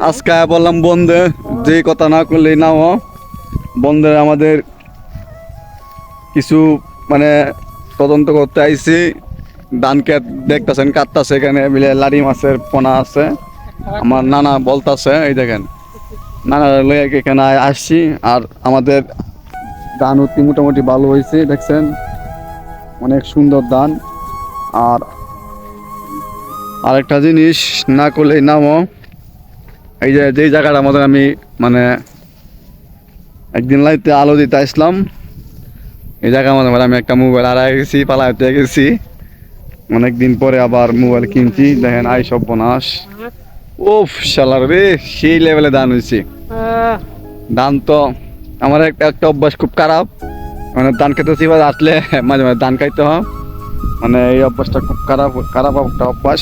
আজকে বললাম, বন্ধে, যে কথা না করলেই না হ বন্ধে, আমাদের কিছু মানে তদন্ত করতে আইছি। ধান খেত দেখতেছেন, কাটতাছে এখানে, মিলে লাড়ি মাছের পোনা আছে। আমার নানা বলতাছে, এই দেখেন। নানা লয়ে এখানে আসছি। আর আমাদের ধান উঠতে মোটামুটি ভালো হয়েছে দেখছেন? অনেক সুন্দর ধান। আর আরেকটা জিনিস না করলেই নামও এই যে, যেই জায়গাটা আমাদের আমি মানে একদিন লাইতে আলো দিতে আসলাম, এই জায়গা মধ্যে মানে আমি একটা মোবাইল হারাই গেছি পালাইতে গেছি। অনেকদিন পরে আবার মোবাইল কিনছি, দেখেন, আই সব বনাস ওফ শালার রে, সেই লেভেলে দান হয়েছে। ধান তো আমার একটা একটা অভ্যাস খুব খারাপ। মানে ধান খেতেছি বা আসলে মাঝে মাঝে ধান খাইতে হয়। মানে এই অভ্যাসটা খুব খারাপ খারাপ একটা অভ্যাস।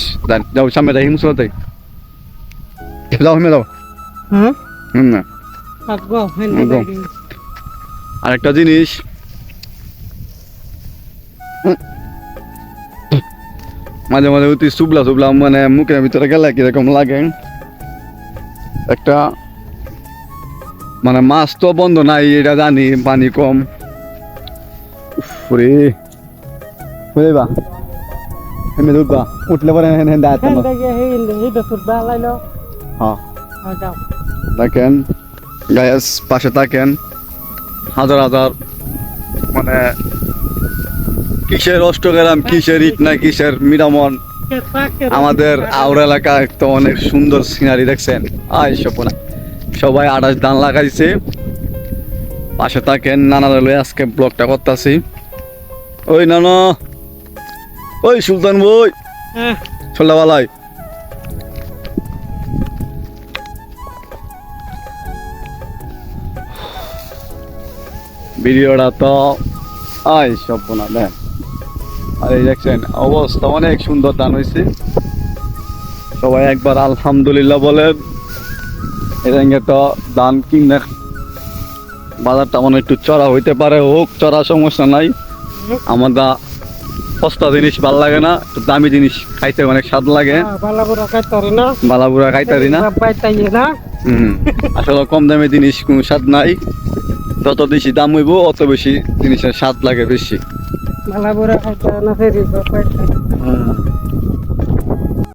যাও, সামনে যাই হিমসুলতে যাও হিমে হ্যাঁ হুম না। আরেকটা জিনিস মাঝে মাঝে অতি সুবলা সুবলা মানে মুখের ভিতরে গেলে কীরকম লাগে একটা মানে মাছ তো বন্ধ নাই এটা জানি পানি কম রে বুঝবা হেমে দুধবা উঠলে পরে হেন হেন দাঁত হ্যাঁ। দেখেন গায়েস পাশে থাকেন। হাজার হাজার মানে কিসের অষ্টগ্রাম কিসের ইট না কিসের মিরামন? আমাদের আউর এলাকায় তো অনেক সুন্দর সিনারি দেখছেন। আই সপনা সবাই আড়াইশ দান লাগাইছে। পাশে থাকেন নানা লয়ে আজকে ব্লগটা করতেছি। ওই নানা ওই সুলতান বই হ্যাঁ। ছোলা বালাই ভিডিওটা তো আই সব না দেন আর এই দেখছেন অবস্থা অনেক সুন্দর দান হয়েছে সবাই একবার আলহামদুলিল্লাহ বলেন এদিকে তো দান কিনে বাজারটা মনে একটু চড়া হইতে পারে হোক চড়া সমস্যা নাই। আমরা সস্তা জিনিস ভালো লাগে না একটু দামি জিনিস খাইতে অনেক স্বাদ লাগে। না। বালাবুড়া খাইতারি না? বাইতাই আসলে কম দামি জিনিস কোনো স্বাদ নাই। যত বেশি দাম হইব অত বেশি জিনিসের স্বাদ লাগে বেশি। ভালো করে খাইতে না ফেরি